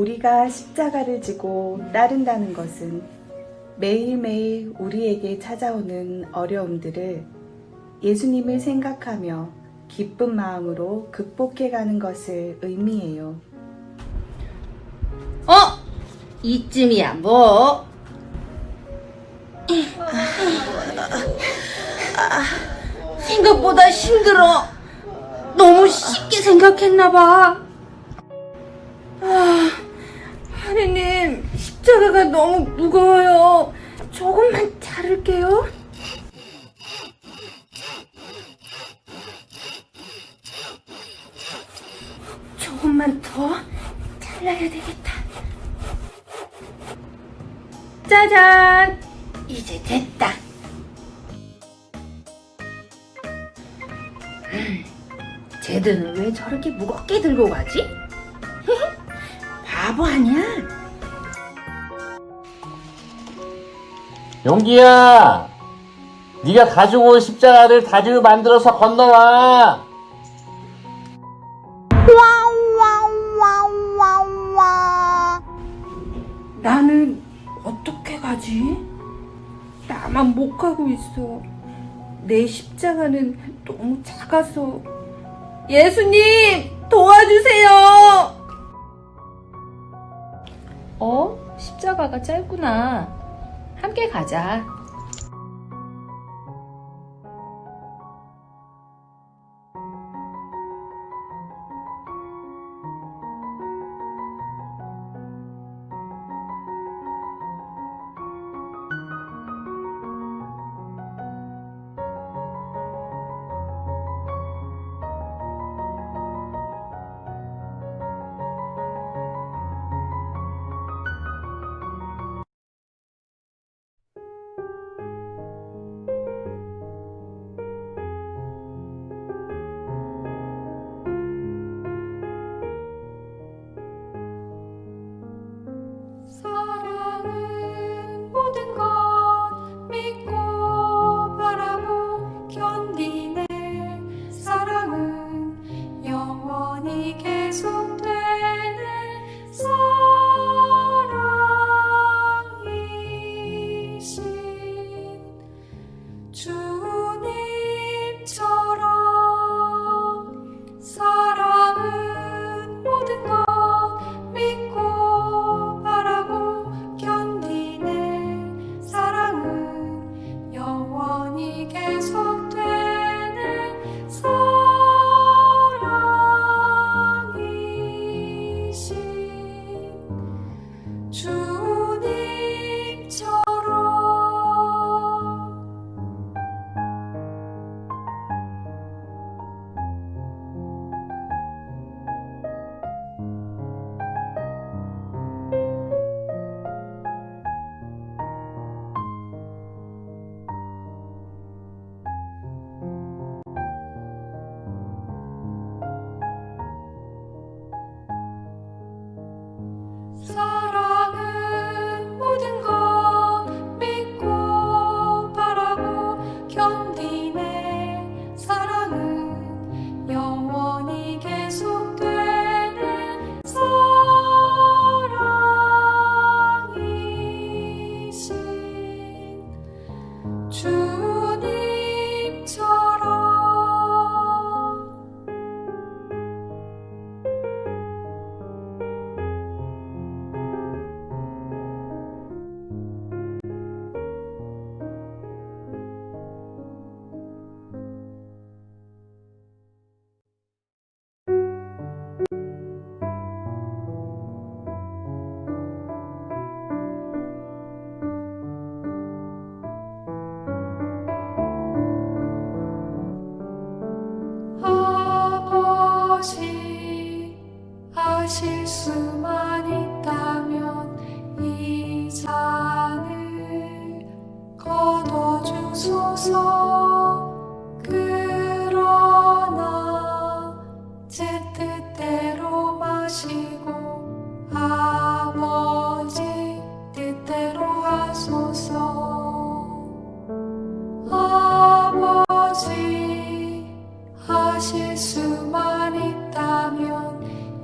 우리가 십자가를 지고 따른다는 것은 매일매일 우리에게 찾아오는 어려움들을 예수님을 생각하며 기쁜 마음으로 극복해 가는 것을 의미해요. 어? 이쯤이야 뭐? 생각보다 힘들어. 너무 쉽게 생각했나 봐. 아, 십자가가 너무 무거워요. 조금만 자를게요. 조금만 더 잘라야 되겠다. 짜잔! 이제 됐다. 음, 쟤들은 왜 저렇게 무겁게 들고 가지? 바보 아니야? 용기야, 네가 가지고 온 십자가를 다리로 만들어서 건너와. 나는 어떻게 가지? 나만 못 가고 있어. 내 십자가는 너무 작아서. 예수님, 도와주세요! 어? 십자가가 짧구나. 함께 가자. 주 아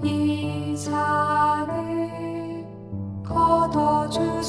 이 잔을 걷어주소서.